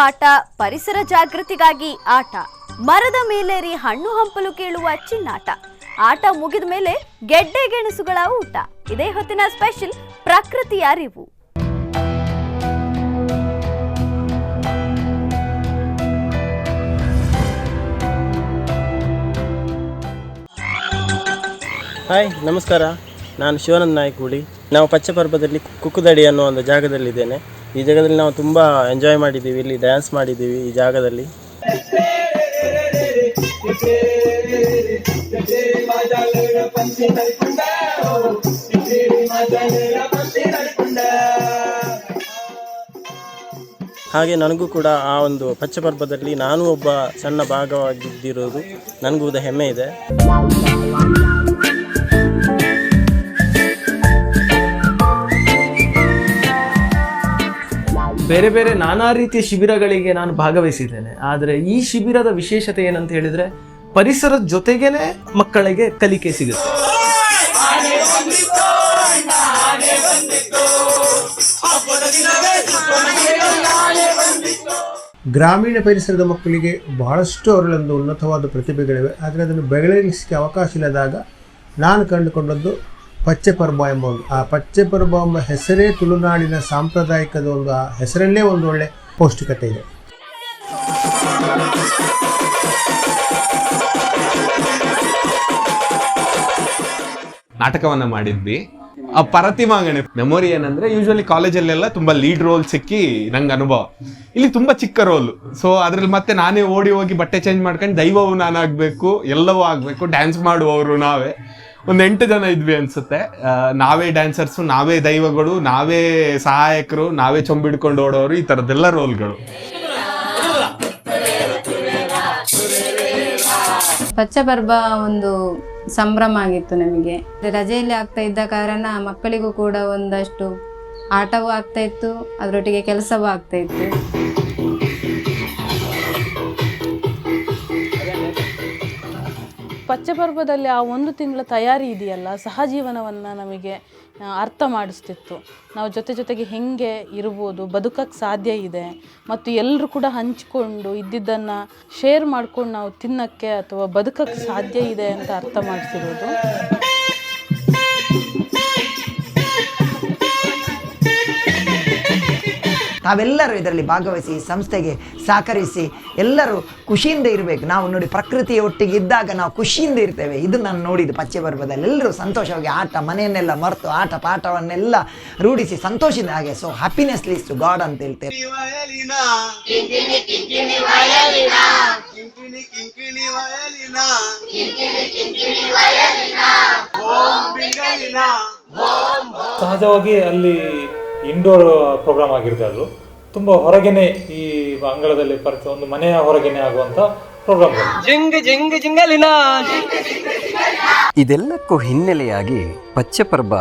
ಪಾಠ, ಪರಿಸರ ಜಾಗೃತಿಗಾಗಿ ಆಟ. ಮರದ ಮೇಲೇರಿ ಹಣ್ಣು ಹಂಪಲು ಕೇಳುವ ಚಿನ್ನಾಟ. ಆಟ ಮುಗಿದ ಮೇಲೆ ಗೆಡ್ಡೆ ಗೆಣಸುಗಳ ಊಟ. ಇದೇ ಹೊತ್ತಿನ ಸ್ಪೆಷಲ್ ಪ್ರಕೃತಿಯ ಅರಿವು. ಹಾಯ್, ನಮಸ್ಕಾರ. ನಾನು ಶಿವಾನಂದ ನಾಯ್ಕೂಡಿ. ನಾವು ಪಚ್ಚಪರ್ಬದಲ್ಲಿ ಕುಕ್ಕುದಡಿ ಅನ್ನೋ ಒಂದು ಜಾಗದಲ್ಲಿದ್ದೇನೆ. ಈ ಜಾಗದಲ್ಲಿ ನಾವು ತುಂಬ ಎಂಜಾಯ್ ಮಾಡಿದ್ದೀವಿ. ಇಲ್ಲಿ ಡ್ಯಾನ್ಸ್ ಮಾಡಿದ್ದೀವಿ ಈ ಜಾಗದಲ್ಲಿ. ಹಾಗೆ ನನಗೂ ಕೂಡ ಆ ಒಂದು ಪಚ್ಚಪರ್ಬದಲ್ಲಿ ನಾನು ಒಬ್ಬ ಸಣ್ಣ ಭಾಗವಾಗಿದ್ದಿರೋದು. ನನಗೂ ಹೆಮ್ಮೆ ಇದೆ. ಬೇರೆ ಬೇರೆ ನಾನಾ ರೀತಿಯ ಶಿಬಿರಗಳಿಗೆ ನಾನು ಭಾಗವಹಿಸಿದ್ದೇನೆ. ಆದರೆ ಈ ಶಿಬಿರದ ವಿಶೇಷತೆ ಏನಂತ ಹೇಳಿದ್ರೆ ಪರಿಸರದ ಜೊತೆಗೇನೆ ಮಕ್ಕಳಿಗೆ ಕಲಿಕೆ ಸಿಗುತ್ತೆ. ಗ್ರಾಮೀಣ ಪರಿಸರದ ಮಕ್ಕಳಿಗೆ ಬಹಳಷ್ಟು ಅವರಲ್ಲೊಂದು ಉನ್ನತವಾದ ಪ್ರತಿಭೆಗಳಿವೆ. ಆದರೆ ಅದನ್ನು ಬೆಳೆಸಲಿಕ್ಕೆ ಅವಕಾಶ ಇಲ್ಲದಾಗ ನಾನು ಕಂಡುಕೊಂಡದ್ದು ಪಚ್ಚೆಪರ್ಬ ಎಂಬ ಒಂದು. ಆ ಪಚ್ಚೆಪರ್ಬ ಎಂಬ ಹೆಸರೇ ತುಳುನಾಡಿನ ಸಾಂಪ್ರದಾಯಿಕದ ಒಂದು, ಆ ಹೆಸರಲ್ಲೇ ಒಂದು ಒಳ್ಳೆ ಪೌಷ್ಟಿಕತೆ ಇದೆ. ನಾಟಕವನ್ನ ಮಾಡಿದ್ವಿ. ಆ ಪರತಿಮಾಗಣೆ ಮೆಮೊರಿ ಏನಂದ್ರೆ ಯೂಶಲಿ ಕಾಲೇಜಲ್ಲೆಲ್ಲ ತುಂಬಾ ಲೀಡ್ ರೋಲ್ ಸಿಕ್ಕಿ ನಂಗೆ ಅನುಭವ. ಇಲ್ಲಿ ತುಂಬಾ ಚಿಕ್ಕ ರೋಲ್ ಸೊ ಅದ್ರಲ್ಲಿ ಮತ್ತೆ ನಾನೇ ಓಡಿ ಹೋಗಿ ಬಟ್ಟೆ ಚೇಂಜ್ ಮಾಡ್ಕೊಂಡು ದೈವವು ನಾನಾಗಬೇಕು, ಎಲ್ಲವೂ ಆಗಬೇಕು ಡ್ಯಾನ್ಸ್ ಮಾಡುವವರು ನಾವೇ. ಒಂದು ಎಂಟು ಜನ ಇದ್ವಿ ಅನ್ಸುತ್ತೆ. ನಾವೇ ಡ್ಯಾನ್ಸರ್ಸು ನಾವೇ ದೈವಗಳು, ನಾವೇ ಸಹಾಯಕರು, ನಾವೇ ಚೊಂಬಿಡ್ಕೊಂಡು ಓಡೋರು, ಈ ಥರದ್ದೆಲ್ಲ ರೋಲ್ಗಳು ಪಚ್ಚಪರ್ಬ ಒಂದು ಸಂಭ್ರಮ ಆಗಿತ್ತು ನಮಗೆ. ರಜೆಯಲ್ಲಿ ಆಗ್ತಾ ಇದ್ದ ಕಾರಣ ಮಕ್ಕಳಿಗೂ ಕೂಡ ಒಂದಷ್ಟು ಆಟವೂ ಆಗ್ತಾ ಇತ್ತು, ಅದರೊಟ್ಟಿಗೆ ಕೆಲಸವೂ ಆಗ್ತಾ ಇತ್ತು. ಪಚ್ಚಪರ್ವದಲ್ಲಿ ಆ ಒಂದು ತಿಂಗಳ ತಯಾರಿ ಇದೆಯಲ್ಲ, ಸಹಜೀವನವನ್ನು ನಮಗೆ ಅರ್ಥ ಮಾಡಿಸ್ತಿತ್ತು. ನಾವು ಜೊತೆ ಜೊತೆಗೆ ಹೆಂಗೆ ಇರ್ಬೋದು ಬದುಕಕ್ಕೆ ಸಾಧ್ಯ ಇದೆ, ಮತ್ತು ಎಲ್ಲರೂ ಕೂಡ ಹಂಚಿಕೊಂಡು ಇದ್ದಿದ್ದನ್ನು ಶೇರ್ ಮಾಡ್ಕೊಂಡು ನಾವು ತಿನ್ನಕ್ಕೆ ಅಥವಾ ಬದುಕಕ್ಕೆ ಸಾಧ್ಯ ಇದೆ ಅಂತ ಅರ್ಥ ಮಾಡಿಸಿರೋದು ತಾವೆಲ್ಲರೂ ಇದರಲ್ಲಿ ಭಾಗವಹಿಸಿ ಸಂಸ್ಥೆಗೆ ಸಹಕರಿಸಿ ಎಲ್ಲರೂ ಖುಷಿಯಿಂದ ಇರಬೇಕು. ನಾವು ನೋಡಿ ಪ್ರಕೃತಿಯ ಒಟ್ಟಿಗೆ ಇದ್ದಾಗ ನಾವು ಖುಷಿಯಿಂದ ಇರ್ತೇವೆ. ಇದು ನಾನು ನೋಡಿದ್ದು ಪಚ್ಚೆ ಪರ್ವದಲ್ಲಿ. ಎಲ್ಲರೂ ಸಂತೋಷವಾಗಿ ಆಟ ಮನೆಯನ್ನೆಲ್ಲ ಮರೆತು ಆಟ ಪಾಠವನ್ನೆಲ್ಲ ರೂಢಿಸಿ ಸಂತೋಷದ ಹಾಗೆ. So happiness leads to God ಅಂತ ಹೇಳ್ತೇವೆ ಸಹಜವಾಗಿ ಅಲ್ಲಿ ಇಂಡೋರ್ ಪ್ರೋಗ್ರಾಮ್ ಆಗಿರುತ್ತೆ ಅದು. ತುಂಬ ಹೊರಗೇನೆ ಈ ಅಂಗಳದಲ್ಲಿ ಪರಿಚಯ ಒಂದು ಮನೆಯ ಹೊರಗೇನೆ ಆಗುವಂಥ ಜಿಂಗಲಿನ. ಇದೆಲ್ಲಕ್ಕೂ ಹಿನ್ನೆಲೆಯಾಗಿ ಪಚ್ಚಪರ್ಬ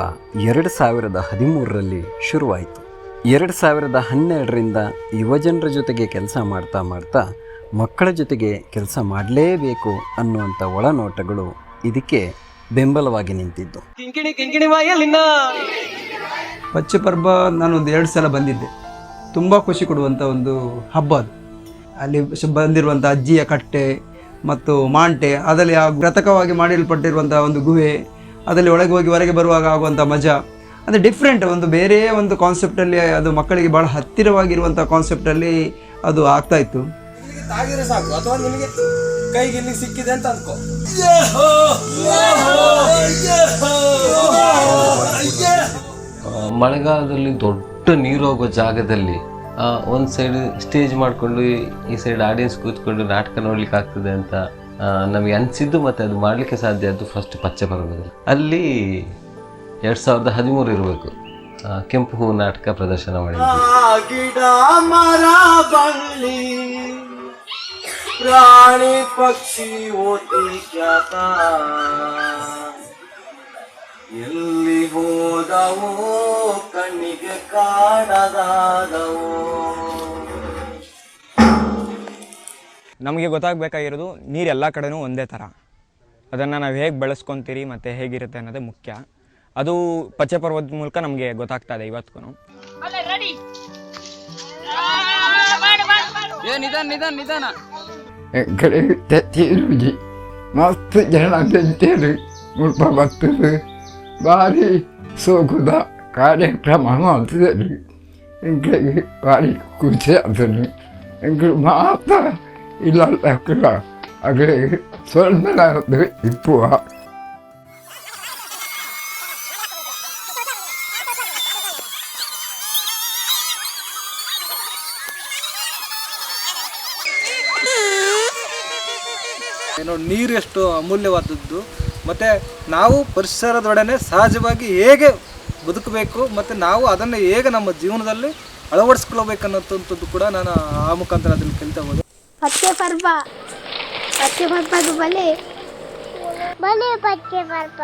ಎರಡು ಸಾವಿರದ ಹದಿಮೂರರಲ್ಲಿ ಶುರುವಾಯಿತು. ಎರಡು ಸಾವಿರದ ಹನ್ನೆರಡರಿಂದ ಯುವಜನರ ಜೊತೆಗೆ ಕೆಲಸ ಮಾಡ್ತಾ ಮಾಡ್ತಾ ಮಕ್ಕಳ ಜೊತೆಗೆ ಕೆಲಸ ಮಾಡಲೇಬೇಕು ಅನ್ನುವಂಥ ಒಳನೋಟಗಳು ಇದಕ್ಕೆ ಬೆಂಬಲವಾಗಿ ನಿಂತಿದ್ದು. ಪಚ್ಚಪರ್ಬ ನಾನು ಒಂದು ಎರಡು ಸಲ ಬಂದಿದ್ದೆ ತುಂಬ ಖುಷಿ ಕೊಡುವಂಥ ಒಂದು ಹಬ್ಬ ಅದು ಅಲ್ಲಿ ಬಂದಿರುವಂಥ ಅಜ್ಜಿಯ ಕಟ್ಟೆ ಮತ್ತು ಮಾಂಟೆ ಅದರಲ್ಲಿ ಆ ಕೃತಕವಾಗಿ ಮಾಡಿಲ್ಪಟ್ಟಿರುವಂಥ ಒಂದು ಗುಹೆ ಅದರಲ್ಲಿ ಒಳಗೆ ಹೋಗಿ ಹೊರಗೆ ಬರುವಾಗ ಆಗುವಂಥ ಮಜಾ ಅಂದರೆ ಡಿಫ್ರೆಂಟ್ ಒಂದು ಬೇರೆ ಒಂದು ಕಾನ್ಸೆಪ್ಟಲ್ಲಿ ಅದು ಮಕ್ಕಳಿಗೆ ಭಾಳ ಹತ್ತಿರವಾಗಿರುವಂಥ ಕಾನ್ಸೆಪ್ಟಲ್ಲಿ ಅದು ಆಗ್ತಾ ಇತ್ತು ಸಾಕು ಅಥವಾ ನಿಮಗೆ ಕೈಗೆ ಇಲ್ಲಿ ಸಿಕ್ಕಿದೆ ಅಂತ ಅನ್ಕೋ ಮಳೆಗಾಲದಲ್ಲಿ ದೊಡ್ಡ ನೀರು ಹೋಗೋ ಜಾಗದಲ್ಲಿ ಒಂದು ಸೈಡ್ ಸ್ಟೇಜ್ ಮಾಡಿಕೊಂಡು, ಈ ಸೈಡ್ ಆಡಿಯನ್ಸ್ ಕೂತ್ಕೊಂಡು ನಾಟಕ ನೋಡ್ಲಿಕ್ಕೆ ಆಗ್ತದೆ ಅಂತ ನಮಗೆ ಅನಿಸಿದ್ದು ಮತ್ತೆ ಅದು ಮಾಡಲಿಕ್ಕೆ ಸಾಧ್ಯ ಅದು ಫಸ್ಟ್ ಪಚ್ಚೆ ಬರಬೇಕು ಅಲ್ಲಿ ಎರಡು ಸಾವಿರದ ಹದಿಮೂರು ಇರಬೇಕು. ಕೆಂಪು ಹೂ ನಾಟಕ ಪ್ರದರ್ಶನ ಮಾಡಿದ್ವಿ. ಪ್ರಾಣಿ, ಪಕ್ಷಿ, ಓತಿ ಎಲ್ಲಿ ಹೋದವೋ ಕಣ್ಣಿಗೆ ಕಾಣದಾದವೋ. ನಮಗೆ ಗೊತ್ತಾಗಬೇಕಾಗಿರೋದು ನೀರು ಎಲ್ಲ ಕಡೆನೂ ಒಂದೇ ಥರ ಅದನ್ನು ನಾವು ಹೇಗೆ ಬಳಸ್ಕೊತೀರಿ ಮತ್ತು ಹೇಗಿರುತ್ತೆ ಅನ್ನೋದೇ ಮುಖ್ಯ. ಅದು ಪಚ್ಚೆ ಪರ್ವದ ಮೂಲಕ ನಮಗೆ ಗೊತ್ತಾಗ್ತಾ ಇದೆ ಇವತ್ತಿಗೂ ನಿಧಾನ ನಿಧಾನ ನಿಧಾನ. ಮಸ್ತ್ ಜನ ತಿಂತೇರಿ ಮುಲ್ಪ ಬರ್ತದೆ ಭಾರಿ ಸೋಕುದ ಕಾರ್ಯಕ್ರಮ ಮಾಡ್ತಿದ್ದಾರೆ ಇಂಗಳಿಗೆ ಭಾರಿ ಖುಷಿ ಆಗ್ತದೆ. ಇಂಗಳು ಮಾತ್ರ ಇಲ್ಲ ಹಾಗೆ ಸ್ವಲ್ಪ ಇಪ್ಪುವ ಏನೋ ನೀರು ಎಷ್ಟು ಅಮೂಲ್ಯವಾದದ್ದು. ಮತ್ತು ನಾವು ಪರಿಸರದೊಡನೆ ಸಹಜವಾಗಿ ಹೇಗೆ ಬದುಕಬೇಕು ಮತ್ತು ನಾವು ಅದನ್ನು ಹೇಗೆ ನಮ್ಮ ಜೀವನದಲ್ಲಿ ಅಳವಡಿಸ್ಕೊಳ್ಬೇಕನ್ನೋಂಥದ್ದು ಕೂಡ ನಾನು ಆ ಮುಖಾಂತರ ಅದನ್ನು ಕಲಿತಾ ಹೋದೆ. ಪಚ್ಚೆ ಪರ್ವ ಪಚ್ಚೆ ಪರ್ವದು ಬಲೆ. ಬಲೆ ಪಚ್ಚೆ ಪರ್ಬ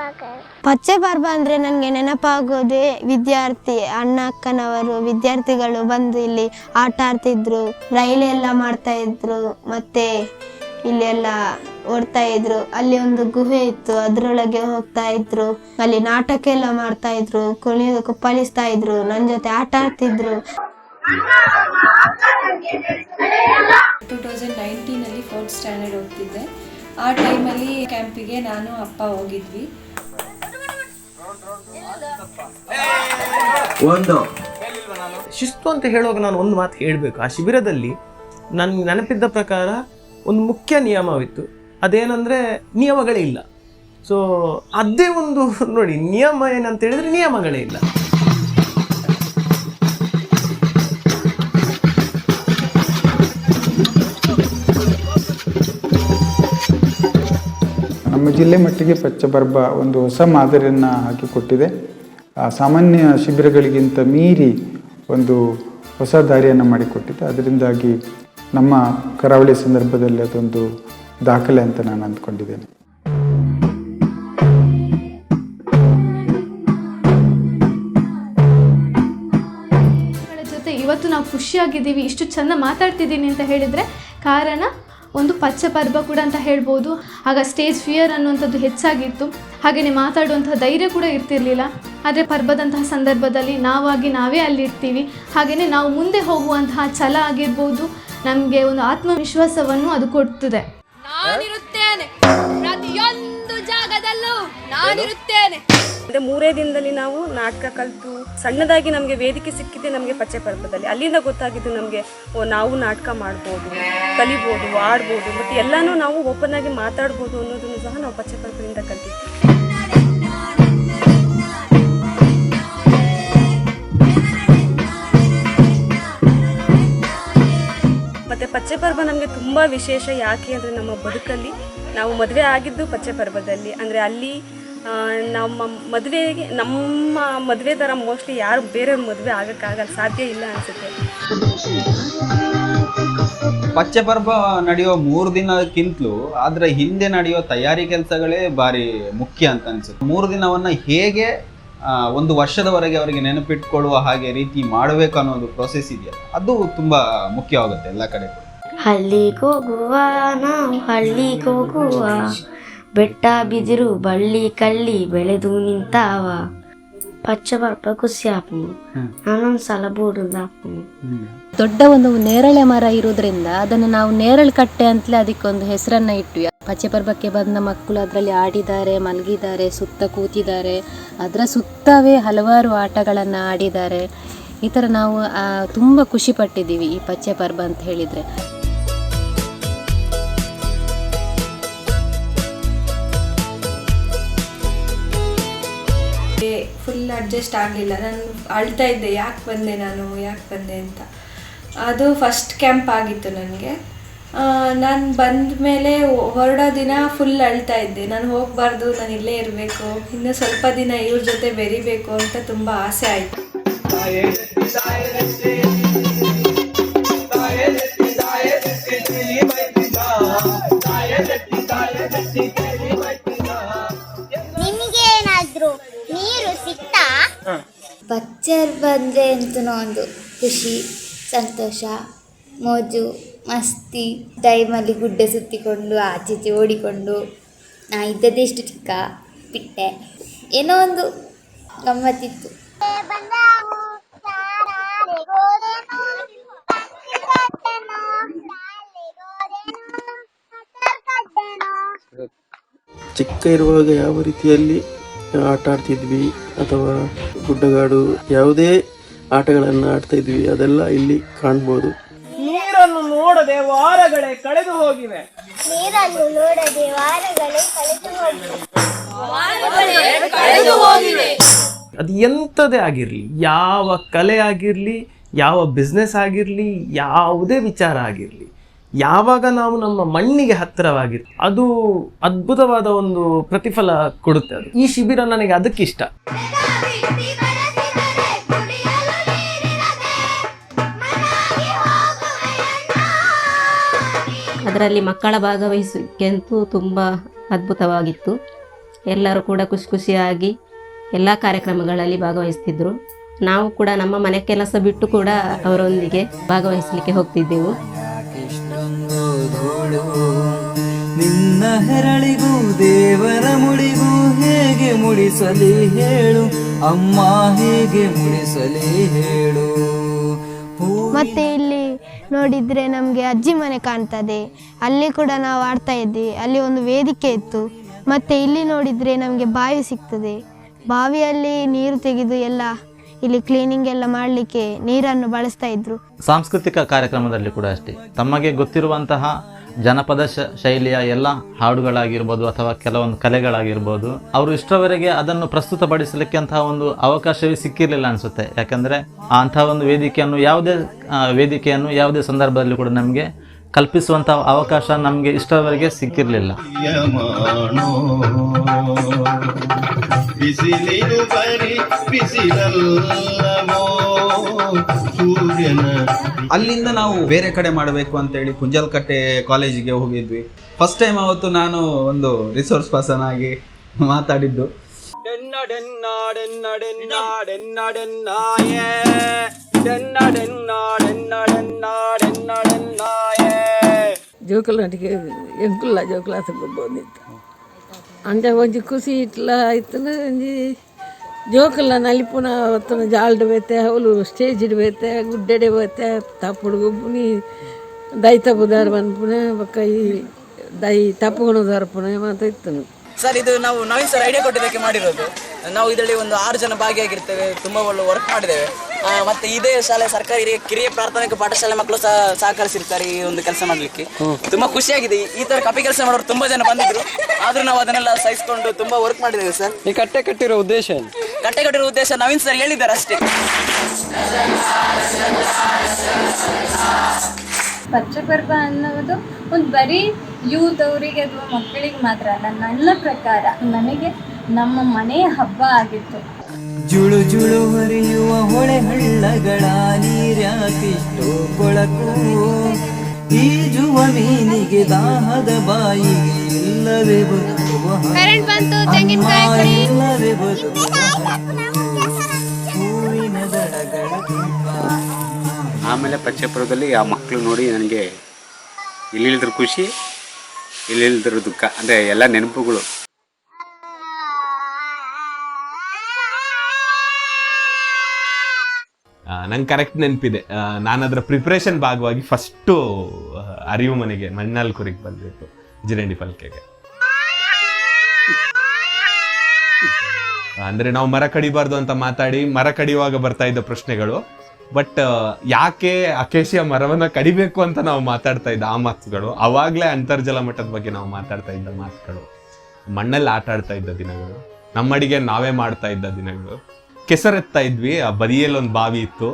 ಪಚ್ಚೆ ಅಂದರೆ ನನಗೆ ನೆನಪಾಗೋದೇ ವಿದ್ಯಾರ್ಥಿ ಅಣ್ಣ ಅಕ್ಕನವರು ವಿದ್ಯಾರ್ಥಿಗಳು ಬಂದು ಇಲ್ಲಿ ಆಟ ಆಡ್ತಿದ್ರು ರೈಲೆಲ್ಲ ಮಾಡ್ತಾ ಇದ್ರು ಮತ್ತೆ ಇಲ್ಲಿ ಎಲ್ಲ ಓಡ್ತಾ ಇದ್ರು. ಅಲ್ಲಿ ಒಂದು ಗುಹೆ ಇತ್ತು ಅದರೊಳಗೆ ಹೋಗ್ತಾ ಇದ್ರು. ಅಲ್ಲಿ ನಾಟಕ ಎಲ್ಲ ಮಾಡ್ತಾ ಇದ್ರು ಕುಣಿ ಕುಪ್ಪಳಿಸ್ತಾ ಇದ್ರು ನನ್ನ ಜೊತೆ ಆಟ ಆಡ್ತಿದ್ರು. ಟೂ ತೌಸಂಡ್ ನೈನ್ಟೀನಲ್ಲಿ ಫೋರ್ತ್ ಸ್ಟ್ಯಾಂಡರ್ಡ್ ಹೋಗ್ತಿದ್ದೆ ಆ ಟೈಮಲ್ಲಿ ಕ್ಯಾಂಪಿಗೆ ನಾನು ಅಪ್ಪ ಹೋಗಿದ್ವಿ. ಒಂದು. ಶಿಸ್ತು ಅಂತ ಹೇಳುವಾಗ ನಾನು ಒಂದು ಮಾತು ಹೇಳಬೇಕು. ಆ ಶಿಬಿರದಲ್ಲಿ ನನ್ನ ನೆನಪಿದ್ದ ಪ್ರಕಾರ ಒಂದು ಮುಖ್ಯ ನಿಯಮವಿತ್ತು. ಅದೇನಂದರೆ ನಿಯಮಗಳೇ ಇಲ್ಲ. ಸೊ ಅದೇ ಒಂದು ನೋಡಿ, ನಿಯಮ ಏನಂತ ಹೇಳಿದ್ರೆ ನಿಯಮಗಳೇ ಇಲ್ಲ. ನಮ್ಮ ಜಿಲ್ಲೆ ಮಟ್ಟಿಗೆ ಪಚ್ಚಬರ್ಬ ಒಂದು ಹೊಸ ಮಾದರಿಯನ್ನು ಹಾಕಿಕೊಟ್ಟಿದೆ. ಸಾಮಾನ್ಯ ಶಿಬಿರಗಳಿಗಿಂತ ಮೀರಿ ಒಂದು ಹೊಸ ದಾರಿಯನ್ನು ಮಾಡಿಕೊಟ್ಟಿದೆ ಅದರಿಂದಾಗಿ ನಮ್ಮ ಕರಾವಳಿ ಸಂದರ್ಭದಲ್ಲಿ ಅದೊಂದು ದಾಖಲೆ ಅಂತ ನಾನು ಅಂದ್ಕೊಂಡಿದ್ದೇನೆ. ಇವತ್ತು ನಾವು ಖುಷಿಯಾಗಿದ್ದೀವಿ, ಇಷ್ಟು ಚೆಂದ ಮಾತಾಡ್ತಿದ್ದೀನಿ ಅಂತ ಹೇಳಿದರೆ ಕಾರಣ ಒಂದು ಪಚ್ಚ ಪರ್ವ ಕೂಡ ಅಂತ ಹೇಳ್ಬೋದು. ಆಗ ಸ್ಟೇಜ್ ಫಿಯರ್ ಅನ್ನುವಂಥದ್ದು ಹೆಚ್ಚಾಗಿತ್ತು. ಹಾಗೆಯೇ ಮಾತಾಡುವಂತಹ ಧೈರ್ಯ ಕೂಡ ಇರ್ತಿರ್ಲಿಲ್ಲ. ಆದರೆ ಪರ್ಬದಂತಹ ಸಂದರ್ಭದಲ್ಲಿ ನಾವಾಗಿ ನಾವೇ ಅಲ್ಲಿರ್ತೀವಿ ಹಾಗೆಯೇ ನಾವು ಮುಂದೆ ಹೋಗುವಂತಹ ಛಲ ಆಗಿರ್ಬೋದು. ನಮಗೆ ಒಂದು ಆತ್ಮವಿಶ್ವಾಸವನ್ನು ಅದು ಕೊಡ್ತದೆ. ನಾನಿರುತ್ತೇನೆ ಪ್ರತಿಯೊಂದು ಜಾಗದಲ್ಲೂ ನಾನಿರುತ್ತೇನೆ. ಅಂದ್ರೆ ಮೂರೇ ದಿನದಲ್ಲಿ ನಾವು ನಾಟಕ ಕಲಿತು ಸಣ್ಣದಾಗಿ ನಮಗೆ ವೇದಿಕೆ ಸಿಕ್ಕಿದೆ ನಮಗೆ ಪಚ್ಚೆ ಪರ್ವದಲ್ಲಿ. ಅಲ್ಲಿಂದ ಗೊತ್ತಾಗಿದ್ದು ನಮಗೆ, ಓ, ನಾವು ನಾಟಕ ಮಾಡ್ಬೋದು, ಕಲಿಬೋದು, ಆಡ್ಬೋದು, ಮತ್ತು ಎಲ್ಲನೂ ನಾವು ಓಪನ್ ಆಗಿ ಮಾತಾಡ್ಬೋದು ಅನ್ನೋದನ್ನು ಸಹ ನಾವು ಪಚ್ಚೆ ಪರ್ವದಿಂದ ಕಲ್ತಿದ್ವಿ. ಮತ್ತು ಪಚ್ಚೆ ಪರ್ವ ನಮಗೆ ತುಂಬ ವಿಶೇಷ. ಯಾಕೆ ಅಂದರೆ ನಮ್ಮ ಬದುಕಲ್ಲಿ ನಾವು ಮದುವೆ ಆಗಿದ್ದು ಪಚ್ಚೆ ಪರ್ವದಲ್ಲಿ. ಅಂದರೆ ಅಲ್ಲಿ ನಮ್ಮ ಮದುವೆಗೆ ನಮ್ಮ ಮದುವೆ ಥರ ಮೋಸ್ಟ್ಲಿ ಯಾರು ಬೇರೆ ಮದುವೆ ಆಗೋಕ್ಕಾಗಲ್ಲ ಸಾಧ್ಯ ಇಲ್ಲ ಅನಿಸುತ್ತೆ. ಪಚ್ಚೆ ಪರ್ವ ನಡೆಯೋ ಮೂರು ದಿನಕ್ಕಿಂತಲೂ ಅದರ ಹಿಂದೆ ನಡೆಯೋ ತಯಾರಿ ಕೆಲಸಗಳೇ ಭಾರಿ ಮುಖ್ಯ ಅಂತ ಅನಿಸುತ್ತೆ. ಮೂರು ದಿನವನ್ನ ಹೇಗೆ ಒಂದು ವರ್ಷದವರೆಗೆ ಅವರಿಗೆ ನೆನಪಿಟ್ಕೊಳ್ಳುವ ಹಾಗೆ ರೀತಿ ಮಾಡಬೇಕು ಅನ್ನೋದು ಪ್ರೊಸೆಸ್ ಇದೆಯಲ್ಲ ಅದು ತುಂಬಾ ಮುಖ್ಯವಾಗುತ್ತೆ ಎಲ್ಲ ಕಡೆ ಹಳ್ಳಿಗೋಗುವ ನಾವು ಹಳ್ಳಿಗೆ ಹೋಗುವ. ಬೆಟ್ಟ ಬಿದಿರು ಬಳ್ಳಿ ಕಳ್ಳಿ ಬೆಳೆದು ನಿಂತಾವ. ಪಚ್ಚ ಬರ್ಪ ಖುಷಿ ಆಪನು ನಾನೊಂದು ಸಲ ಬೋಡುದಾಪನು ದೊಡ್ಡ ಒಂದು ನೇರಳೆ ಮರ ಇರೋದ್ರಿಂದ ಅದನ್ನು ನಾವು ನೇರಳೆ ಕಟ್ಟೆ ಅಂತಲೇ ಅದಕ್ಕೊಂದು ಹೆಸರನ್ನ ಇಟ್ವಿ. ಪಚ್ಚೆ ಪರ್ಬಕ್ಕೆ ಬಂದ ಮಕ್ಕಳು ಅದರಲ್ಲಿ ಆಡಿದ್ದಾರೆ ಮಲಗಿದ್ದಾರೆ ಸುತ್ತ ಕೂತಿದ್ದಾರೆ. ಅದರ ಸುತ್ತವೇ ಹಲವಾರು ಆಟಗಳನ್ನು ಆಡಿದ್ದಾರೆ. ಈ ಥರ ನಾವು ಆ, ತುಂಬ ಖುಷಿ ಪಟ್ಟಿದ್ದೀವಿ ಈ ಪಚ್ಚೆ ಪರ್ಬ ಅಂತ ಹೇಳಿದರೆ. ಫುಲ್ ಅಡ್ಜಸ್ಟ್ ಆಗಲಿಲ್ಲ. ನಾನು ಅಳ್ತಾ ಇದ್ದೆ, ಯಾಕೆ ಬಂದೆ ನಾನು, ಯಾಕೆ ಬಂದೆ ಅಂತ. ಅದು ಫಸ್ಟ್ ಕ್ಯಾಂಪ್ ಆಗಿತ್ತು ನನಗೆ. ನಾನು ಬಂದ ಮೇಲೆ ಹೊರಡೋ ದಿನ ಫುಲ್ ಅಳ್ತಾ ಇದ್ದೆ. ನಾನು ಹೋಗಬಾರ್ದು, ನಾನು ಇಲ್ಲೇ ಇರಬೇಕು. ಇನ್ನು ಸ್ವಲ್ಪ ದಿನ ಇವ್ರ ಜೊತೆ ಬೆರಿಬೇಕು ಅಂತ ತುಂಬ ಆಸೆ ಆಯಿತು. ಬಚ್ಚರ್ ಬಂದರೆ ಅಂತೂ ಒಂದು ಖುಷಿ, ಸಂತೋಷ, ಮೋಜು, ಮಸ್ತಿ, ಟೈಮಲ್ಲಿ ಗುಡ್ಡ ಸುತ್ತಿಕೊಂಡು, ಆಚೆಚೆ ಓಡಿಕೊಂಡು, ನಾ ಇದ್ದದ್ದೇ ಇಷ್ಟು ಚಿಕ್ಕ ಬಿಟ್ಟೆ. ಏನೋ ಒಂದು ಗಮ್ಮತ್ತಿತ್ತು. ಚಿಕ್ಕ ಇರುವಾಗ ಯಾವ ರೀತಿಯಲ್ಲಿ ಆಟ ಆಡ್ತಿದ್ವಿ ಅಥವಾ ಗುಡ್ಡಗಾಡು ಯಾವುದೇ ಆಟಗಳನ್ನು ಆಡ್ತಾ ಇದ್ವಿ. ಅದೆಲ್ಲ ಇಲ್ಲಿ ಕಾಣ್ಬೋದು. ನೀರನ್ನು ನೋಡದೆ ವಾರಗಳೇ ಕಳೆದು ಹೋಗಿವೆ. ನೀರನ್ನು ನೋಡದೆ ವಾರಗಳೇ ಕಳೆದು ಹೋಗಿವೆ. ಅದು ಎಂಥದೇ ಆಗಿರಲಿ ಯಾವ ಕಲೆ ಆಗಿರಲಿ ಯಾವ ಬಿಸ್ನೆಸ್ ಆಗಿರಲಿ ಯಾವುದೇ ವಿಚಾರ ಆಗಿರಲಿ ಯಾವಾಗ ನಾವು ನಮ್ಮ ಮಣ್ಣಿಗೆ ಹತ್ತಿರವಾಗಿ, ಅದು ಅದ್ಭುತವಾದ ಒಂದು ಪ್ರತಿಫಲ ಕೊಡುತ್ತೆ ಅದು. ಈ ಶಿಬಿರ ನನಗೆ ಅದಕ್ಕಿಷ್ಟ ಅದರಲ್ಲಿ ಮಕ್ಕಳ ಭಾಗವಹಿಸುವಿಕೆ ಅಂತೂ ತುಂಬ ಅದ್ಭುತವಾಗಿತ್ತು. ಎಲ್ಲರೂ ಕೂಡ ಖುಷಿ ಖುಷಿಯಾಗಿ ಎಲ್ಲ ಕಾರ್ಯಕ್ರಮಗಳಲ್ಲಿ ಭಾಗವಹಿಸ್ತಿದ್ರು. ನಾವು ಕೂಡ ನಮ್ಮ ಮನೆ ಕೆಲಸ ಬಿಟ್ಟು ಕೂಡ ಅವರೊಂದಿಗೆ ಭಾಗವಹಿಸಲಿಕ್ಕೆ ಹೋಗ್ತಿದ್ದೆವು. ನಿನ್ನ ಹೆರಳಿಗೂ ದೇವರ ಮುಡಿಗೂ ಹೇಗೆ ಮುಡಿಸಲಿ ಹೇಳು. ಅಮ್ಮ ಹೇಗೆ ಮುಡಿಸಲಿ ಹೇಳು. ಮತ್ತೆ ಇಲ್ಲಿ ನೋಡಿದ್ರೆ ನಮಗೆ ಅಜ್ಜಿ ಮನೆ ಕಾಣ್ತದೆ. ಅಲ್ಲಿ ಕೂಡ ನಾವು ಆಡ್ತಾ ಇದ್ವಿ. ಅಲ್ಲಿ ಒಂದು ವೇದಿಕೆ ಇತ್ತು. ಮತ್ತೆ ಇಲ್ಲಿ ನೋಡಿದ್ರೆ ನಮಗೆ ಬಾವಿ ಸಿಗ್ತದೆ. ಬಾವಿಯಲ್ಲಿ ನೀರು ತೆಗೆದು ಎಲ್ಲ ಇಲ್ಲಿ ಕ್ಲೀನಿಂಗ್ ಎಲ್ಲ ಮಾಡಲಿಕ್ಕೆ ನೀರನ್ನು ಬಳಸ್ತಾ ಇದ್ರು. ಸಾಂಸ್ಕೃತಿಕ ಕಾರ್ಯಕ್ರಮದಲ್ಲಿ ಕೂಡ ಅಷ್ಟೇ. ತಮಗೆ ಗೊತ್ತಿರುವಂತಹ ಜನಪದ ಶೈಲಿಯ ಎಲ್ಲ ಹಾಡುಗಳಾಗಿರ್ಬೋದು ಅಥವಾ ಕೆಲವೊಂದು ಕಲೆಗಳಾಗಿರ್ಬೋದು, ಅವರು ಇಷ್ಟರವರೆಗೆ ಅದನ್ನು ಪ್ರಸ್ತುತಪಡಿಸಲಿಕ್ಕೆ ಅಂತಹ ಒಂದು ಅವಕಾಶವೇ ಸಿಕ್ಕಿರಲಿಲ್ಲ ಅನಿಸುತ್ತೆ. ಯಾಕಂದರೆ ಅಂತಹ ಒಂದು ವೇದಿಕೆಯನ್ನು ಯಾವುದೇ ವೇದಿಕೆಯನ್ನು ಯಾವುದೇ ಸಂದರ್ಭದಲ್ಲಿ ಕೂಡ ನಮಗೆ ಕಲ್ಪಿಸುವಂಥ ಅವಕಾಶ ನಮಗೆ ಇಷ್ಟವರೆಗೆ ಸಿಕ್ಕಿರಲಿಲ್ಲ. ಅಲ್ಲಿಂದ ನಾವು ಬೇರೆ ಕಡೆ ಮಾಡಬೇಕು ಅಂತೇಳಿ ಕುಂಜಲ್ಕಟ್ಟೆ ಕಾಲೇಜಿಗೆ ಹೋಗಿದ್ವಿ. ಫಸ್ಟ್ ಟೈಮ್ ಅವತ್ತು ನಾನು ಒಂದು ರಿಸೋರ್ಸ್ ಪರ್ಸನ್ ಆಗಿ ಮಾತಾಡಿದ್ದು. ಜೋಕುಲಾಟಿಗೆ ಎಂಕುಲ್ಲ ಜೋಕುಲಾಟ ಬಂದಿತ್ತು. ಅಂಚ ಒಂಜಿ ಖುಷಿ ಇಟ್ಲ ಆಯ್ತನ ಒಂಜಿ ಜೋಕುಲ್ಲ ನಲಿಪುನ ಒತ್ತನ ಜಾಲ್ಡ್ ಬೇತೆ ಅವಳು ಸ್ಟೇಜ್ ಇಡ್ಬೇತೆ ಗುಡ್ಡೆಡೆ ಬೇತೆ, ತಪ್ಪುಡು ಗುಬ್ಬುನಿ, ದೈತ ಬುದಾರ್ ಬಂದ್ಪುನ ಬಕ್ಕ ಈ ದೈ ತಪ್ಪುಗುಣದಾರ ಪುನೆ ಮಾತ ಇತ್ತು ಸರ್, ಇದು ನಾವು ನವೀನ್ ಸರ್ ಐಡಿಯಾ ಕೊಟ್ಟಿದ್ದಕ್ಕೆ ಮಾಡಿರೋದು. ನಾವು ಇದರಲ್ಲಿ ಒಂದು ಆರು ಜನ ಭಾಗಿಯಾಗಿರ್ತೇವೆ, ತುಂಬ ಒಳ್ಳೆ ವರ್ಕ್ ಮಾಡಿದ್ದೇವೆ. ಮತ್ತೆ ಇದೇ ಶಾಲೆ ಸರ್ಕಾರಿ ಹಿರಿಯ ಕಿರಿಯ ಪ್ರಾಥಮಿಕ ಪಾಠಶಾಲೆ ಮಕ್ಕಳು ಸಹ ಸಹಕರಿಸಿರ್ತಾರೆ ಈ ಒಂದು ಕೆಲಸ ಮಾಡ್ಲಿಕ್ಕೆ. ತುಂಬಾ ಖುಷಿಯಾಗಿದೆ. ಈ ತರ ಕಪಿ ಕೆಲಸ ಮಾಡೋರು ತುಂಬಾ ಜನ ಬಂದಿದ್ರು. ಆದ್ರೂ ನಾವು ಅದನ್ನೆಲ್ಲ ಸಹಿಸಿಕೊಂಡು ತುಂಬಾ ವರ್ಕ್ ಮಾಡಿದ್ದೇವೆ ಸರ್. ಈ ಕಟ್ಟೆ ಕಟ್ಟಿರೋ ಉದ್ದೇಶ ಏನು? ಕಟ್ಟೆ ಕಟ್ಟಿರೋ ಉದ್ದೇಶ ನವೀನ್ ಸರ್ ಹೇಳಿದ್ದಾರೆ ಅಷ್ಟೇ. ಪರ್ವ ಅನ್ನೋದು ಒಂದು ಬರೀ ಯೂತ್ ಅವರಿಗೆ ಅಥವಾ ಮಕ್ಕಳಿಗೆ ಮಾತ್ರ ಅಲ್ಲ ನನ್ನ ಪ್ರಕಾರ. ನನಗೆ ನಮ್ಮ ಮನೆಯ ಹಬ್ಬ ಆಗಿತ್ತು. ಜುಳು ಜುಳು ಹರಿಯುವ ಹೊಳೆ ಹಳ್ಳಗಳ ನೀರ್ಯಾಕಿಷ್ಟು ಕೊಳಕು. ಈಜುವ ಮೀನಿಗೆ ದಾಹದ ಬಾಯಿಗೆ ಇಲ್ಲವೇ ಬದುಕುವ ಇಲ್ಲವೇ ಬದುಕುವ ಹೂವಿನ ದಡಗಳ ಆಮೇಲೆ ಪಚ್ಚಪುರದಲ್ಲಿ ಆ ಮಕ್ಕಳು ನೋಡಿ ನನಗೆ ಇಲ್ಲಿಲ್ದ್ರ ಖುಷಿ ಇಲ್ಲಿಲ್ದ್ರ ದುಃಖ. ಅಂದರೆ ಎಲ್ಲ ನೆನಪುಗಳು. ನಂಗೆ ಕರೆಕ್ಟ್ ನೆನಪಿದೆ. ನಾನು ಅದರ ಪ್ರಿಪ್ರೇಷನ್ ಭಾಗವಾಗಿ ಫಸ್ಟು ಅರಿವು ಮನೆಗೆ ಮಣ್ಣಾಲ್ಕುರಿಗೆ ಬಂದಿತ್ತು ಜಿರಂಡಿ ಪಲ್ಕೆಗೆ ಅಂದರೆ ನಾವು ಮರ ಕಡಿಬಾರ್ದು ಅಂತ ಮಾತಾಡಿ, ಮರ ಕಡಿಯುವಾಗ ಬರ್ತಾ ಇದ್ದ ಪ್ರಶ್ನೆಗಳು. ಬಟ್ ಯಾಕೆ ಅಕೇಶಿಯ ಮರವನ್ನ ಕಡಿಬೇಕು ಅಂತ ನಾವು ಮಾತಾಡ್ತಾ ಇದ್ದ ಆ ಮಾತುಗಳು, ಅವಾಗಲೇ ಅಂತರ್ಜಲ ಮಟ್ಟದ ಬಗ್ಗೆ ನಾವು ಮಾತಾಡ್ತಾ ಇದ್ದ ಮಾತುಗಳು, ಮಣ್ಣಲ್ಲಿ ಆಟ ಆಡ್ತಾ ಇದ್ದ ದಿನಗಳು ನಮ್ಮ ಅಡಿಗೆ ನಾವೇ ಮಾಡ್ತಾ ಇದ್ದ ದಿನಗಳು ಕೆಸರೆತ್ತಾ ಇದ್ವಿ, ಆ ಬದಿಯಲ್ಲಿ ಒಂದು ಬಾವಿ ಇತ್ತು,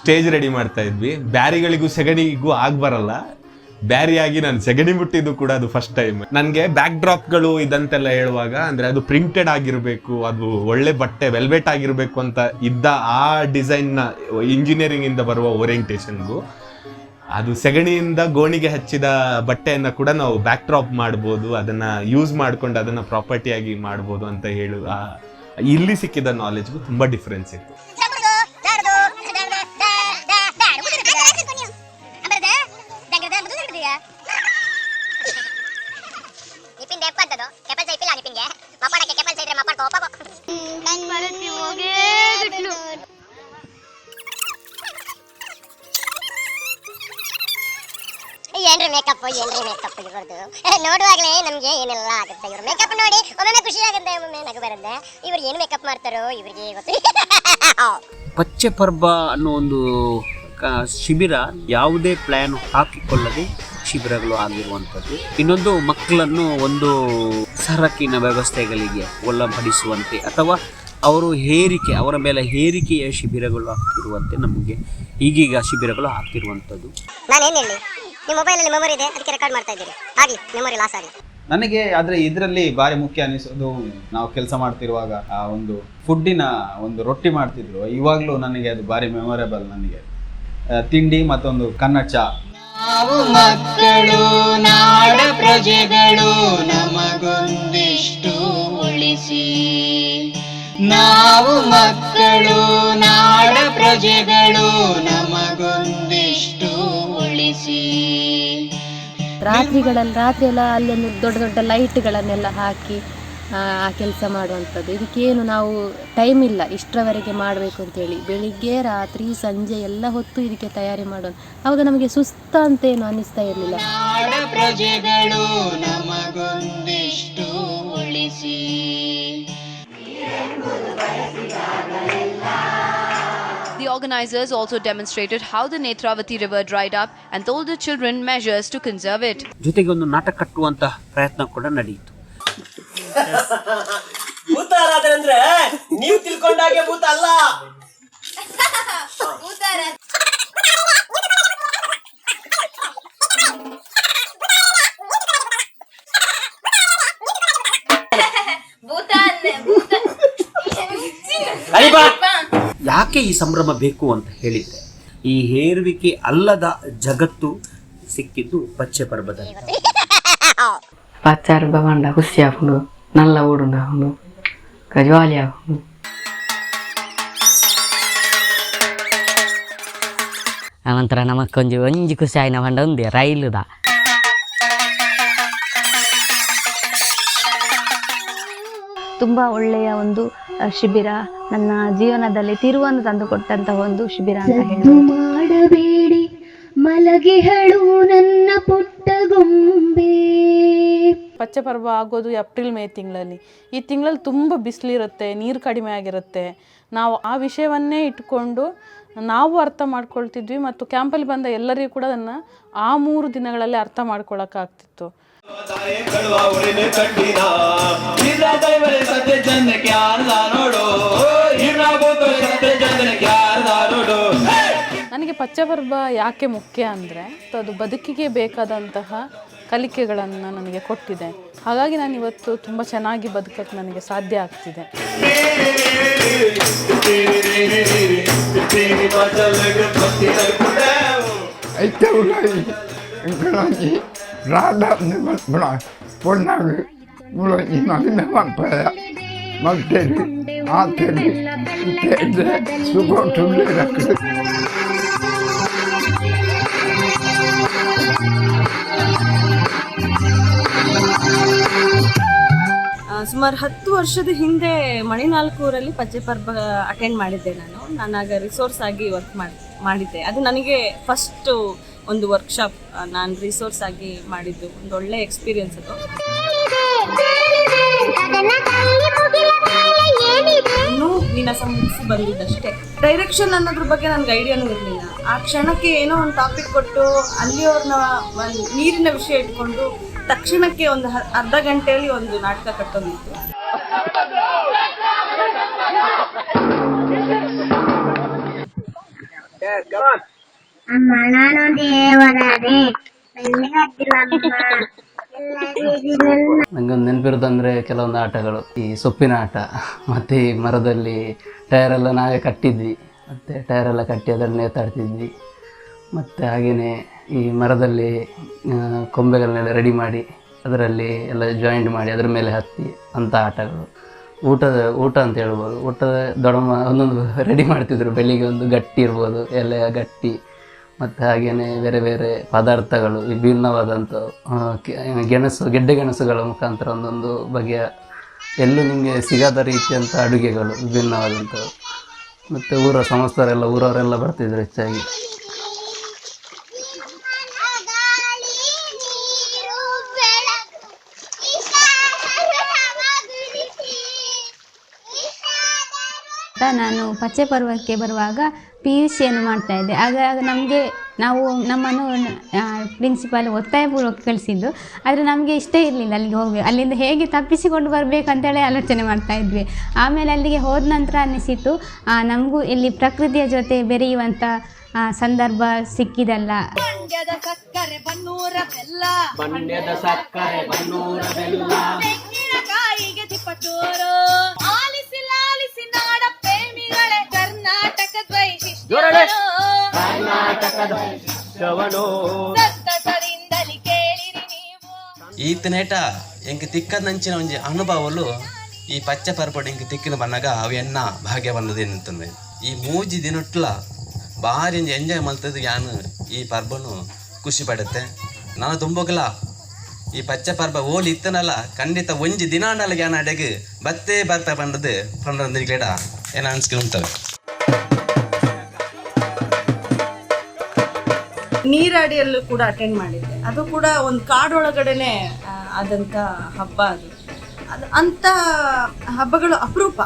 ಸ್ಟೇಜ್ ರೆಡಿ ಮಾಡ್ತಾ ಇದ್ವಿ. ಬ್ಯಾರಿಗಳಿಗೂ ಸೆಗಣಿಗೂ ಆಗ ಬರಲ್ಲ. ಬ್ಯಾರಿಯಾಗಿ ನಾನು ಸೆಗಣಿ ಮುಟ್ಟಿದ್ದು ಕೂಡ ಅದು ಫಸ್ಟ್ ಟೈಮ್ ನನಗೆ ಬ್ಯಾಕ್ ಡ್ರಾಪ್ಗಳು ಇದಂತೆಲ್ಲ ಹೇಳುವಾಗ, ಅಂದರೆ ಅದು ಪ್ರಿಂಟೆಡ್ ಆಗಿರಬೇಕು, ಅದು ಒಳ್ಳೆ ಬಟ್ಟೆ ವೆಲ್ವೆಟ್ ಆಗಿರಬೇಕು ಅಂತ ಇದ್ದ ಆ ಡಿಸೈನ್ನ ಇಂಜಿನಿಯರಿಂಗ್ ಇಂದ ಬರುವ ಓರಿಯೆಂಟೇಷನ್ಗೂ ಅದು ಸೆಗಣಿಯಿಂದ ಗೋಣಿಗೆ ಹಚ್ಚಿದ ಬಟ್ಟೆಯನ್ನು ಕೂಡ ನಾವು ಬ್ಯಾಕ್ ಡ್ರಾಪ್ ಮಾಡ್ಬೋದು, ಅದನ್ನು ಯೂಸ್ ಮಾಡ್ಕೊಂಡು ಅದನ್ನು ಪ್ರಾಪರ್ಟಿಯಾಗಿ ಮಾಡ್ಬೋದು ಅಂತ ಹೇಳು ಇಲ್ಲಿ ಸಿಕ್ಕಿದ ನಾಲೆಜ್ಗೂ ತುಂಬಾ ಡಿಫ್ರೆನ್ಸ್ ಇತ್ತು. ಮೇಕಪ್ ಏನ್ರಿ ಮೇಕಪ್ ಇವ್ರದ್ದು ನೋಡುವಾಗಲೇ ನಮ್ಗೆ ಏನೆಲ್ಲ ಆಗುತ್ತೆ ಇವ್ರ. ಮೇಕಪ್ ನೋಡಿ ಒಮ್ಮೆ ಖುಷಿ ಆಗುತ್ತೆ ಒಮ್ಮೊಮ್ಮೆ ನಗು ಬರುತ್ತೆ. ಇವ್ರು ಏನು ಮೇಕಪ್ ಮಾಡ್ತಾರೋ ಇವ್ರಿಗೆ ಗೊತ್ತು. ಪಚ್ಚೆ ಪರ್ಬ ಅನ್ನೋ ಒಂದು ಶಿಬಿರ ಯಾವುದೇ ಪ್ಲ್ಯಾನ್ ಹಾಕಿಕೊಳ್ಳದೆ ಶಿಬಿರಗಳು ಆಗಿರುವಂಥದ್ದು. ಇನ್ನೊಂದು ಮಕ್ಕಳನ್ನು ಒಂದು ಸರಕಿನ ವ್ಯವಸ್ಥೆಗಳಿಗೆ ಒಳಪಡಿಸುವಂತೆ ಅಥವಾ ಅವರು ಹೇರಿಕೆ ಅವರ ಮೇಲೆ ಹೇರಿಕೆಯ ಶಿಬಿರಗಳು ಆಗ್ತಿರುವಂತೆ ನಮಗೆ ಈಗೀಗ ಶಿಬಿರಗಳು ಆಗ್ತಿರುವಂಥದ್ದು ನಿಮ್ಮ ಮೊಬೈಲಲ್ಲಿ ಮೆಮೊರಿ ಇದೆ ಅದಕ್ಕೆ ರೆಕಾರ್ಡ್ ಮಾಡ್ತಾ ಇದ್ದೀರಿ. ಆಗಲಿ ಮೆಮೊರಿ ಲಾಸ್ ಆಗಲಿ ನನಗೆ ಆದ್ರೆ ಇದರಲ್ಲಿ ಭಾರಿ ಮುಖ್ಯ ಅನಿಸೋದು ನಾವು ಕೆಲಸ ಮಾಡ್ತಿರುವಾಗ ಆ ಒಂದು ಫುಡ್ಡಿನ ಒಂದು ರೊಟ್ಟಿ ಮಾಡ್ತಿದ್ರು. ಇವಾಗಲೂ ನನಗೆ ಅದು ಭಾರಿ ಮೆಮೊರೇಬಲ್ ನನಗೆ. ಆ, ತಿಂಡಿ ಮತ್ತೊಂದು ಕನ್ನ ಚಾ. ನಾವು ಮಕ್ಕಳು ನಾಡ ಪ್ರಜೆಗಳು ನಮಗೊಂದಿಷ್ಟು ಉಳಿಸಿ. ನಾವು ಮಕ್ಕಳು ನಾಡ ಪ್ರಜೆಗಳು ನಮಗೊಂದಿಷ್ಟು ಉಳಿಸಿ ರಾತ್ರಿಗಳಲ್ಲಿ ರಾತ್ರಿ ಎಲ್ಲ ಅಲ್ಲೊಂದು ದೊಡ್ಡ ದೊಡ್ಡ ಲೈಟ್ಗಳನ್ನೆಲ್ಲ ಹಾಕಿ ಆ ಕೆಲಸ ಮಾಡುವಂಥದ್ದು. ಇದಕ್ಕೇನು ನಾವು ಟೈಮ್ ಇಲ್ಲ ಇಷ್ಟರವರೆಗೆ ಮಾಡಬೇಕು ಅಂತೇಳಿ. ಬೆಳಿಗ್ಗೆ ರಾತ್ರಿ ಸಂಜೆ ಎಲ್ಲ ಹೊತ್ತು ಇದಕ್ಕೆ ತಯಾರಿ ಮಾಡೋಣ ಅವಾಗ ನಮಗೆ ಸುಸ್ತ ಅಂತೇನು ಅನ್ನಿಸ್ತಾ ಇರಲಿಲ್ಲ. ಪ್ರಜೆಗಳು ನಮಗೊಂದಿಷ್ಟು ಉಳಿಸಿ. Organizers also demonstrated how the Netravati river dried up and told the children measures to conserve it. ಜೊತೆಗೆ ಒಂದು ನಾಟಕ ಕಟ್ಟುವಂತಹ ಪ್ರಯತ್ನ ಕೂಡ ನಡೆಯಿತು ಭೂತಾರಾದ್ರೆ ನೀವು ತಿಳ್ಕೊಂಡಾಗೆ ಭೂತ ಅಲ್ಲ ಯಾಕೆ ಈ ಸಂಭ್ರಮ ಬೇಕು ಅಂತ ಹೇಳಿದ್ರೆ ಈ ಹೇರುವಿಕೆ ಅಲ್ಲದ ಜಗತ್ತು ಸಿಕ್ಕಿದ್ದು ಪಚ್ಚೆ ಪರ್ಬದಲ್ಲಿ ಪಚ್ಚಾರು bawanda ಹುಸಿ punu ನಲ್ಲ uduna punu kajwali punu ಅನಂತರ ನಮಕ್ಕೊಂಜಿ ಒಂಜಿ ಖುಷಿ ಆಯ್ನ ಪಂಡ ಉಂದೆ ರೈಲುದ. ತುಂಬ ಒಳ್ಳೆಯ ಒಂದು ಶಿಬಿರ ನನ್ನ ಜೀವನದಲ್ಲಿ ತಿರುವನ್ನು ತಂದುಕೊಟ್ಟಂತಹ ಒಂದು ಶಿಬಿರ ಅಂತ ಹೇಳಿ ಮಾಡಬೇಡಿ ಮಲಗಿಹಳು ನನ್ನ ಪುಟ್ಟ ಗೊಂಬೆ. ಪಚ್ಚಪರ್ವ ಆಗೋದು ಏಪ್ರಿಲ್ ಮೇ ತಿಂಗಳಲ್ಲಿ. ಈ ತಿಂಗಳಲ್ಲಿ ತುಂಬ ಬಿಸಿಲಿರುತ್ತೆ ನೀರು ಕಡಿಮೆ ಆಗಿರುತ್ತೆ. ನಾವು ಆ ವಿಷಯವನ್ನೇ ಇಟ್ಕೊಂಡು ನಾವು ಅರ್ಥ ಮಾಡ್ಕೊಳ್ತಿದ್ವಿ ಮತ್ತು ಕ್ಯಾಂಪಲ್ಲಿ ಬಂದ ಎಲ್ಲರಿಗೂ ಕೂಡ ಅದನ್ನು ಆ ಮೂರು ದಿನಗಳಲ್ಲಿ ಅರ್ಥ ಮಾಡ್ಕೊಳಕ್ಕಾಗ್ತಿತ್ತು. ಕಳುವ ಉರಿನ ಕಟ್ಟಿನ ಇದ್ರ ದೈವರೇ ಸತ್ಯ ಚಂದಕ್ಕೆ ಯಾರ್ದ ನೋಡು? ಇದ್ರ ಭೂತ ಸತ್ಯ ಚಂದಕ್ಕೆ ಯಾರ್ದ ನೋಡು? ನನಗೆ ಪಚ್ಚಪರ್ವ ಯಾಕೆ ಮುಖ್ಯ ಅಂದರೆ ಅದು ಬದುಕಿಗೆ ಬೇಕಾದಂತಹ ಕಲಿಕೆಗಳನ್ನು ನನಗೆ ಕೊಟ್ಟಿದೆ. ಹಾಗಾಗಿ ನಾನು ಇವತ್ತು ತುಂಬ ಚೆನ್ನಾಗಿ ಬದುಕಕ್ಕೆ ನನಗೆ ಸಾಧ್ಯ ಆಗ್ತಿದೆ. ಸುಮಾರು ಹತ್ತು ವರ್ಷದ ಹಿಂದೆ ಮಣಿನಾಲ್ಕೂರಲ್ಲಿ ಪಚ್ಚೆ ಪರ್ಬ ಅಟೆಂಡ್ ಮಾಡಿದ್ದೆ ನಾನು. ನಾನು ಆಗ ರಿಸೋರ್ಸ್ ಆಗಿ ವರ್ಕ್ ಮಾಡಿ ಮಾಡಿದ್ದೆ. ಅದು ನನಗೆ ಫಸ್ಟ್ ಒಂದು ವರ್ಕ್ಶಾಪ್ ನಾನು ರಿಸೋರ್ಸ್ ಆಗಿ ಮಾಡಿದ್ದು. ಒಂದು ಒಳ್ಳೆ ಎಕ್ಸ್ಪೀರಿಯನ್ಸ್ ಅದು. ನಿನ್ನ ಬಂದಿದ್ದಷ್ಟೇ. ಡೈರೆಕ್ಷನ್ ಅನ್ನೋದ್ರ ಬಗ್ಗೆ ನನಗೆ ಐಡಿಯಾನೂ ಇರಲಿಲ್ಲ. ಆ ಕ್ಷಣಕ್ಕೆ ಏನೋ ಒಂದು ಟಾಪಿಕ್ ಕೊಟ್ಟು ಅಲ್ಲಿಯವ್ರನ್ನ ಒಂದು ನೀರಿನ ವಿಷಯ ಇಟ್ಕೊಂಡು ತಕ್ಷಣಕ್ಕೆ ಒಂದು ಅರ್ಧ ಗಂಟೆಯಲ್ಲಿ ಒಂದು ನಾಟಕ ಕಟ್ಟೋದಿತ್ತು. ಅಮ್ಮ, ನಾನು ನಂಗೊಂದು ನೆನಪಿರೋದಂದರೆ ಕೆಲವೊಂದು ಆಟಗಳು. ಈ ಸೊಪ್ಪಿನ ಆಟ, ಮತ್ತೆ ಈ ಮರದಲ್ಲಿ ಟಯರೆಲ್ಲ ನಾವೇ ಕಟ್ಟಿದ್ವಿ. ಮತ್ತೆ ಟೈರ್ ಎಲ್ಲ ಕಟ್ಟಿ ಅದನ್ನು ನೇತಾಡ್ತಿದ್ವಿ. ಮತ್ತೆ ಹಾಗೇನೆ ಈ ಮರದಲ್ಲಿ ಕೊಂಬೆಗಳನ್ನೆಲ್ಲ ರೆಡಿ ಮಾಡಿ, ಅದರಲ್ಲಿ ಎಲ್ಲ ಜಾಯಿಂಟ್ ಮಾಡಿ ಅದರ ಮೇಲೆ ಹತ್ತಿ ಅಂತ ಆಟಗಳು. ಊಟದ, ಊಟ ಅಂತ ಹೇಳ್ಬೋದು. ಊಟದ ದೊಡಮ ಒಂದೊಂದು ರೆಡಿ ಮಾಡ್ತಿದ್ರು. ಬೆಳಿಗ್ಗೆ ಒಂದು ಗಟ್ಟಿ ಇರ್ಬೋದು ಎಲೆಯ ಗಟ್ಟಿ. ಮತ್ತು ಹಾಗೆಯೇ ಬೇರೆ ಬೇರೆ ಪದಾರ್ಥಗಳು ವಿಭಿನ್ನವಾದಂಥ ಆ, ಕೆ- ಗೆಣಸು ಗೆಡ್ಡೆ ಗೆಣಸುಗಳ ಮುಖಾಂತರ ಒಂದೊಂದು ಬಗೆಯ ಎಲ್ಲೂ ನಿಮಗೆ ಸಿಗದ ರೀತಿಯಂಥ ಅಡುಗೆಗಳು ವಿಭಿನ್ನವಾದಂಥವು ಮತ್ತು ಊರ ಸಮಸ್ತರೆಲ್ಲ ಊರವರೆಲ್ಲ ಬರ್ತಿದ್ರು ಹೆಚ್ಚಾಗಿ ನಾನು ಪಚ್ಚೆ ಪರ್ವಕ್ಕೆ ಬರುವಾಗ ಪಿ ಯು ಸಿಯನ್ನು ಮಾಡ್ತಾ ಇದ್ದೆ. ಆಗ ನಮಗೆ ನಾವು ನಮ್ಮನ್ನು ಪ್ರಿನ್ಸಿಪಾಲ್ ಒತ್ತಾಯಪೂರ್ವಕ ಕಳಿಸಿದ್ದು. ಆದರೆ ನಮಗೆ ಇಷ್ಟ ಇರಲಿಲ್ಲ ಅಲ್ಲಿಗೆ ಹೋಗಿ ಅಲ್ಲಿಂದ ಹೇಗೆ ತಪ್ಪಿಸಿಕೊಂಡು ಬರಬೇಕಂತೇಳಿ ಆಲೋಚನೆ ಮಾಡ್ತಾ ಇದ್ವಿ. ಆಮೇಲೆ ಅಲ್ಲಿಗೆ ಹೋದ ನಂತರ ಅನ್ನಿಸಿತು ನಮಗೂ ಇಲ್ಲಿ ಪ್ರಕೃತಿಯ ಜೊತೆ ಬೆರೆಯುವಂಥ ಸಂದರ್ಭ ಸಿಕ್ಕಿದಲ್ಲ. ಸಕ್ಕರೆ ಬನ್ನೂರ ಬೆಲ್ಲ. ಸಕ್ಕರೆ ಬನ್ನೂರ ಬೆಲ್ಲ. ಆಲಿಸಿ ಲಾಲಿಸಿ ನಾಡ ಕರ್ನಾಟಕದ ಜೋರಾಗಿ. ವೈಶಿಷ್ಟ್ಯಗಳು ಕರ್ನಾಟಕದ ಶವನೋ ಸಂತಸರಿಂದಲಿ ಕೇಳಿರಿ ನೀವು. ಈತನೇಟ ಎಂಕ್ ತಿಕ್ಕದ ನಂಚಿನ ಒಂಜಿ ಅನುಭವಲು ಈ ಪಚ್ಚ ಪರ್ಪಡು ಎಂಕ್ ತಿಕ್ಕಿನ ಬನ್ನಗ ಅವು ಎನ್ನ ಭಾಗ್ಯ ಬಂದದೆ ನಿಂತಂದೆ ಈ ಮೂಜಿ ದಿನಟ್ಲ ಭಾರಿ ಒಂಜಿ ಎಂಜಾಯ್ ಮಲ್ತದ್ದು ಯಾನು ಈ ಪರ್ಬನು ಖುಷಿ ಪಡುತ್ತೆ. ನಾನು ತುಂಬಗಲ ಈ ಪಚ್ಚ ಪರ್ಬ ಓಲಿ ಇತ್ತನಲ್ಲ ಖಂಡಿತ ಒಂಜಿ ದಿನಾಂಡಲ್ಲ ಯಾನ ಅಡೆಗೆ ಬತ್ತೇ ಬರ್ತಾ ಬಂದದ್ದು ಪಂಡ್ರಂದಿಗ್ಲೇಡ ಏನ ಅನ್ಸ್ಕೊಂತವೆ ನೀರಾಡಿಯಲ್ಲೂ ಕೂಡ ಅಟೆಂಡ್ ಮಾಡಿದ್ದೆ. ಅದು ಕೂಡ ಒಂದು ಕಾಡೊಳಗಡೆನೆ ಆದಂಥ ಹಬ್ಬ ಅದು. ಅದು ಅಂಥ ಹಬ್ಬಗಳು ಅಪರೂಪ.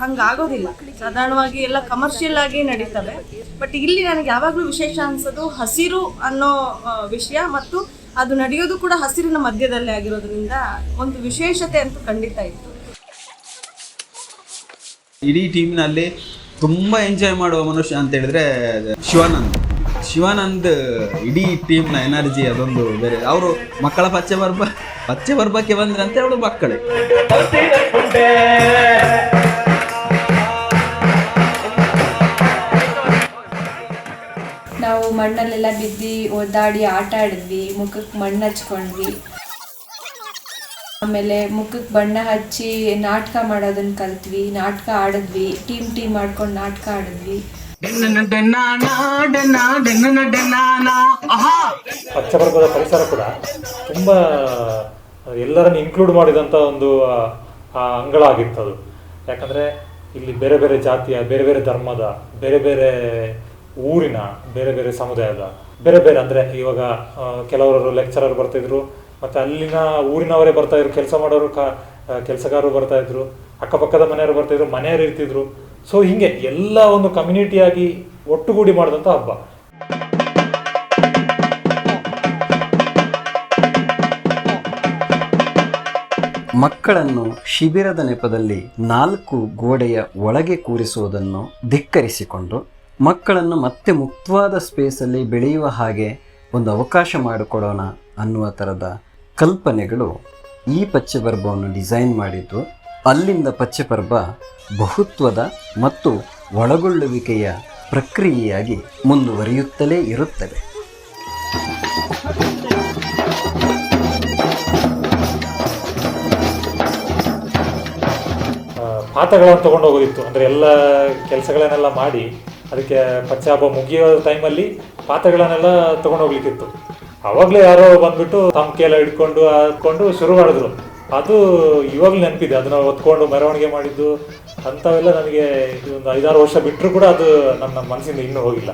ಹಂಗಾಗೋದಿಲ್ಲ. ಸಾಧಾರಣವಾಗಿ ಎಲ್ಲ ಕಮರ್ಷಿಯಲ್ ಆಗಿ ನಡೀತವೆ. ಬಟ್ ಇಲ್ಲಿ ನನಗೆ ಯಾವಾಗಲೂ ವಿಶೇಷ ಅನ್ಸೋದು ಹಸಿರು ಅನ್ನೋ ವಿಷಯ ಮತ್ತು ಅದು ನಡೆಯೋದು ಕೂಡ ಹಸಿರಿನ ಮಧ್ಯದಲ್ಲೇ ಆಗಿರೋದ್ರಿಂದ ಒಂದು ವಿಶೇಷತೆ ಅಂತೂ ಖಂಡಿತ ಇತ್ತು. ಇಡೀ ಟೀಮ್ನಲ್ಲಿ ತುಂಬ ಎಂಜಾಯ್ ಮಾಡುವ ಮನುಷ್ಯ ಅಂತ ಹೇಳಿದ್ರೆ ಶಿವಾನಂದ್. ಶಿವಾನಂದ್ ಇಡೀ ಟೀಮ್ನ ಎನರ್ಜಿ ಅದೊಂದು ಬೇರೆ. ಅವರು ಮಕ್ಕಳ ಪಚ್ಚೆ ಬರ್ಬ ಪಚ್ಚೆ ಬರ್ಬಕ್ಕೆ ಬಂದ್ರೆ ಅಂತ ಅವಳು ಮಕ್ಕಳೇ. ನಾವು ಮಣ್ಣಲ್ಲೆಲ್ಲ ಬಿದ್ದು ಒದ್ದಾಡಿ ಆಟ ಆಡಿದ್ವಿ ಮುಖಕ್ಕೆ ಮಣ್ಣು ಹಚ್ಕೊಂಡ್ವಿ. ಆಮೇಲೆ ಮುಖಕ್ಕೆ ಬಣ್ಣ ಹಚ್ಚಿ ನಾಟಕ ಮಾಡೋದನ್ನ ಕಲ್ತ್ವಿ, ನಾಟಕ ಆಡಿದ್ವಿ ಟೀಮ್ ಟೀಮ್ ಮಾಡ್ಕೊಂಡು ನಾಟಕ ಆಡಿದ್ವಿ. ಪಚ್ಚಬರ್ಗದ ಪರಿಸರ ಕೂಡ ತುಂಬ, ಎಲ್ಲರನ್ನು ಇನ್ಕ್ಲೂಡ್ ಮಾಡಿದಂಥ ಒಂದು ಅಂಗಳ ಆಗಿತ್ತು ಅದು ಯಾಕಂದರೆ ಇಲ್ಲಿ ಬೇರೆ ಬೇರೆ ಜಾತಿಯ, ಬೇರೆ ಬೇರೆ ಧರ್ಮದ, ಬೇರೆ ಬೇರೆ ಊರಿನ, ಬೇರೆ ಬೇರೆ ಸಮುದಾಯದ, ಬೇರೆ ಬೇರೆ ಅಂದರೆ ಇವಾಗ ಕೆಲವರು ಲೆಕ್ಚರರ್ ಬರ್ತಿದ್ರು ಮತ್ತು ಅಲ್ಲಿನ ಊರಿನವರೇ ಬರ್ತಾ ಇದ್ರು, ಕೆಲಸ ಮಾಡೋರು ಕಾ ಕೆಲಸಗಾರರು ಬರ್ತಾ ಇದ್ರು, ಅಕ್ಕಪಕ್ಕದ ಮನೆಯವರು ಬರ್ತಾಯಿದ್ರು ಮನೆಯವರು ಇರ್ತಿದ್ರು. ಸೊ ಹೀಗೆ ಎಲ್ಲ ಒಂದು ಕಮ್ಯುನಿಟಿಯಾಗಿ ಒಟ್ಟುಗೂಡಿ ಮಾಡಿದಂಥ ಹಬ್ಬ. ಮಕ್ಕಳನ್ನು ಶಿಬಿರದ ನೆಪದಲ್ಲಿ ನಾಲ್ಕು ಗೋಡೆಯ ಒಳಗೆ ಕೂರಿಸುವುದನ್ನು ಧಿಕ್ಕರಿಸಿಕೊಂಡು ಮಕ್ಕಳನ್ನು ಮತ್ತೆ ಮುಕ್ತವಾದ ಸ್ಪೇಸಲ್ಲಿ ಬೆಳೆಯುವ ಹಾಗೆ ಒಂದು ಅವಕಾಶ ಮಾಡಿಕೊಡೋಣ ಅನ್ನುವ ಥರದ ಕಲ್ಪನೆಗಳು ಈ ಪಚ್ಚೆಪರ್ಬವನ್ನು ಡಿಸೈನ್ ಮಾಡಿದ್ದು ಅಲ್ಲಿಂದ ಪಚ್ಚೆಪರ್ಬ ಬಹುತ್ವದ ಮತ್ತು ಒಳಗೊಳ್ಳುವಿಕೆಯ ಪ್ರಕ್ರಿಯೆಯಾಗಿ ಮುಂದುವರಿಯುತ್ತಲೇ ಇರುತ್ತವೆ ಪಾತ್ರಗಳನ್ನು ತಗೊಂಡು ಹೋಗೋದಿತ್ತು ಅಂದರೆ ಎಲ್ಲ ಕೆಲಸಗಳನ್ನೆಲ್ಲ ಮಾಡಿ, ಅದಕ್ಕೆ ಪಚ್ಚೆ ಹಬ್ಬ ಮುಗಿಯೋ ಟೈಮಲ್ಲಿ ಪಾತ್ರಗಳನ್ನೆಲ್ಲ ತಗೊಂಡು ಹೋಗ್ಲಿಕ್ಕಿತ್ತು ಅವಾಗಲೇ ಯಾರೋ ಬಂದ್ಬಿಟ್ಟು ತಮ್ಮ ಕೇಳ ಹಿಡ್ಕೊಂಡು ಹಾಕೊಂಡು ಶುರು ಮಾಡಿದ್ರು. ಅದು ಇವಾಗಲೂ ನೆನಪಿದೆ. ಅದನ್ನ ಹೊತ್ಕೊಂಡು ಮೆರವಣಿಗೆ ಮಾಡಿದ್ದು, ಅಂಥವೆಲ್ಲ ನನಗೆ ಒಂದು ಐದಾರು ವರ್ಷ ಬಿಟ್ಟರು ಕೂಡ ಅದು ನನ್ನ ಮನಸ್ಸಿಂದ ಇನ್ನೂ ಹೋಗಿಲ್ಲ.